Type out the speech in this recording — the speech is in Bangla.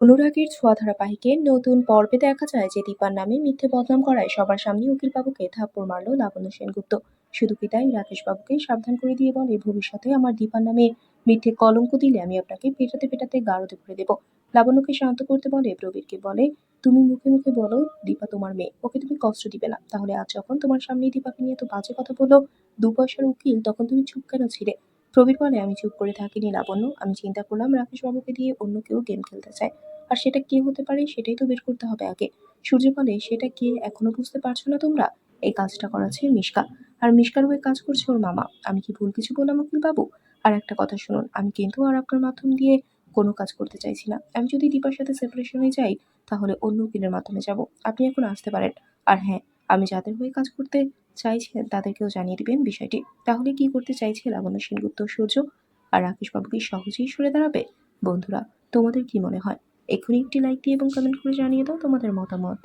অনুরাগের ছোঁয়া ধারাবাহিকের নতুন পর্বে দেখা যায় যে দীপার নামে মিথ্যে বদনাম করায় সবার সামনে উকিলবাবুকে থাপ্পড় মারল লাবণ্য সেনগুপ্ত। শুধু কি তাই? রাকেশবাবুকে সাবধান করে দিয়ে বলে, ভবিষ্যতে আমার দীপার নামে মিথ্যে কলঙ্ক দিলে আমি আপনাকে পেটাতে পেটাতে গারদে ভরে দেবো। লাবণ্যকে শান্ত করতে বলে, প্রবীরকে বলে, তুমি মুখে মুখে বলো, দীপা তোমার মেয়ে। ওকে তুমি কষ্ট দিবে না। তাহলে আজ যখন তোমার সামনে দীপাকে নিয়ে এত বাজে কথা বলল, দু পয়সার উকিল, তখন তুমি চুপ কেন ছিলে? প্রবীর বলে, আমি চুপ করে থাকিনি লাবণ্য আমি চিন্তা করলাম রাকেশবাবুকে দিয়ে অন্য কেউ গেম খেলতে চায়। আর সেটা কে হতে পারে সেটাই তো বের করতে হবে আগে। সূর্য বলে, সেটা কে এখনও বুঝতে পারছ না তোমরা? এই কাজটা করাচ্ছে মিশকা। আর মিশকার হয়ে কাজ করছে ওর মামা। আমি কি ভুল কিছু বললাম উকিল বাবু আর একটা কথা শুনুন, আমি কিন্তু আর আপনার মাধ্যম দিয়ে কোনো কাজ করতে চাইছি না। আমি যদি দীপার সাথে সেপারেশনে যাই, তাহলে অন্য উকিলের মাধ্যমে যাব। আপনি এখন আসতে পারেন। আর হ্যাঁ আমি যাদের হয়ে কাজ করতে চাইছেন তাদেরকেও জানিয়ে দিবেন বিষয়টি। তাহলে কি করতে চাইছে লাবণ্য সেনগুপ্ত সূর্য? আর রাকেশবাবু কি সহজেই সরে দাঁড়াবে? বন্ধুরা, তোমাদের কি মনে হয়? এখনই একটি লাইক দিয়ে এবং কমেন্ট করে জানিয়ে দাও তোমাদের মতামত।